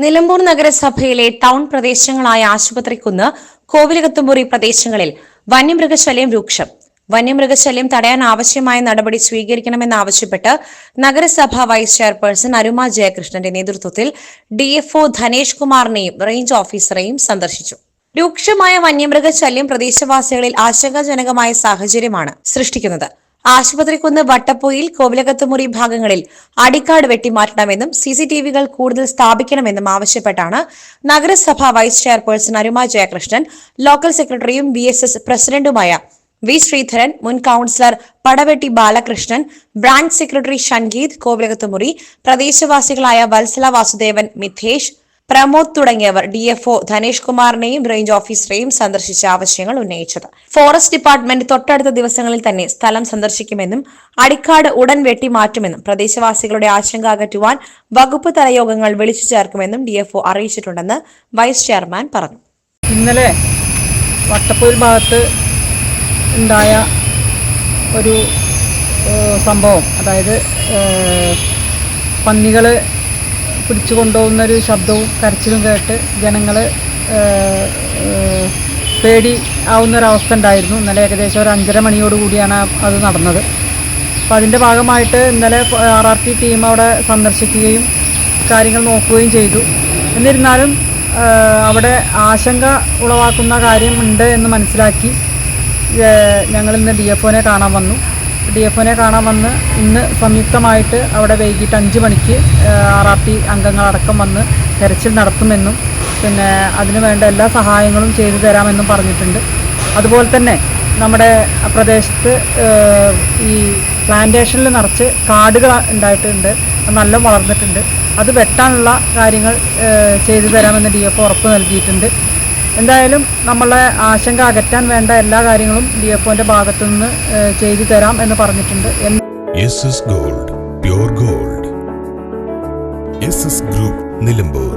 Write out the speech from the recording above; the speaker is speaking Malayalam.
നിലമ്പൂർ നഗരസഭയിലെ ടൗൺ പ്രദേശങ്ങളായ ആശുപത്രിക്കുന്ന് കോവിലകത്തുമുറി പ്രദേശങ്ങളിൽ വന്യമൃഗശല്യം രൂക്ഷം. വന്യമൃഗശല്യം തടയാൻ ആവശ്യമായ നടപടി സ്വീകരിക്കണമെന്നാവശ്യപ്പെട്ട് നഗരസഭ വൈസ് ചെയർപേഴ്സൺ അരുമ ജയകൃഷ്ണന്റെ നേതൃത്വത്തിൽ ഡിഎഫ്ഒ ധനേഷ് കുമാറിനെയും റേഞ്ച് ഓഫീസറെയും സന്ദർശിച്ചു. രൂക്ഷമായ വന്യമൃഗശല്യം പ്രദേശവാസികളിൽ ആശങ്കാജനകമായ സാഹചര്യമാണ് സൃഷ്ടിക്കുന്നത്. ആശുപത്രിക്കുന്ന് വട്ടപ്പൊയിൽ കോവിലകത്തുമുറി ഭാഗങ്ങളിൽ അടിക്കാട് വെട്ടിമാറ്റണമെന്നും സി സി ടി വികൾ കൂടുതൽ സ്ഥാപിക്കണമെന്നും ആവശ്യപ്പെട്ടാണ് നഗരസഭ vice chairperson Aruma Jayakrishnan local സെക്രട്ടറിയും ബി എസ് എസ് പ്രസിഡന്റുമായ വി ശ്രീധരൻ മുൻ councillor Padavetti Balakrishnan branch secretary Shangeeth Kovilakathumuri പ്രദേശവാസികളായ Vatsala Vasudevan Mithesh Pramod തുടങ്ങിയവർ ഡി ഡിഎഫ്ഒ ധനേഷ് കുമാറിനെയും റേഞ്ച് ഓഫീസറെയും സന്ദർശിച്ച ആവശ്യങ്ങൾ ഉന്നയിച്ചത്. ഫോറസ്റ്റ് ഡിപ്പാർട്ട്മെന്റ് തൊട്ടടുത്ത ദിവസങ്ങളിൽ തന്നെ സ്ഥലം സന്ദർശിക്കുമെന്നും അടിക്കാട് ഉടൻ വെട്ടിമാറ്റുമെന്നും പ്രദേശവാസികളുടെ ആശങ്ക അകറ്റുവാൻ വകുപ്പ് തലയോഗങ്ങൾ വിളിച്ചു ചേർക്കുമെന്നും ഡി ഡിഎഫ്ഒ അറിയിച്ചിട്ടുണ്ടെന്ന് വൈസ് ചെയർമാൻ പറഞ്ഞു. ഇന്നലെ വട്ടപ്പൂർ ഭാഗത്ത് ഉണ്ടായ ഒരു സംഭവം അതായത് പന്നികൾ പിടിച്ചു കൊണ്ടുപോകുന്നൊരു ശബ്ദവും കരച്ചിലും കേട്ട് ജനങ്ങൾ പേടി ആവുന്നൊരവസ്ഥ ഉണ്ടായിരുന്നു. ഇന്നലെ ഏകദേശം ഒരു അഞ്ചര മണിയോട് കൂടിയാണ് അത് നടന്നത്. അപ്പോൾ അതിന്റെ ഭാഗമായിട്ട് ഇന്നലെ ആർ ആർ ടി ടീം അവിടെ സന്ദർശിക്കുകയും കാര്യങ്ങൾ നോക്കുകയും ചെയ്തു. എന്നിരുന്നാലും അവിടെ ആശങ്ക ഉളവാക്കുന്ന കാര്യം ഉണ്ട് എന്ന് മനസ്സിലാക്കി ഞങ്ങൾ ഇന്ന് ഡി എഫ് ഒനെ കാണാൻ വന്നു. ഡി എഫ് ഒനെ കാണാൻ വന്ന് ഇന്ന് സംയുക്തമായിട്ട് അവിടെ വൈകിട്ട് അഞ്ച് മണിക്ക് ആർ ആർ ടി അംഗങ്ങളടക്കം വന്ന് തെരച്ചിൽ നടത്തുമെന്നും പിന്നെ അതിനു വേണ്ട എല്ലാ സഹായങ്ങളും ചെയ്തു തരാമെന്നും പറഞ്ഞിട്ടുണ്ട്. അതുപോലെ തന്നെ നമ്മുടെ പ്രദേശത്ത് ഈ പ്ലാന്റേഷനിൽ നിറച്ച് കാടുകൾ ഉണ്ടായിട്ടുണ്ട് നല്ല വളർന്നിട്ടുണ്ട്. അത് വെട്ടാനുള്ള കാര്യങ്ങൾ ചെയ്തു തരാമെന്ന് ഡി എഫ് ഉറപ്പ് നൽകിയിട്ടുണ്ട്. എന്തായാലും നമ്മളെ ആശങ്ക അകറ്റാൻ വേണ്ട എല്ലാ കാര്യങ്ങളും ഡി എഫ് ഒന്റെ ഭാഗത്തു നിന്ന് ചെയ്തു തരാം എന്ന് പറഞ്ഞിട്ടുണ്ട്. Gold gold group Nilambur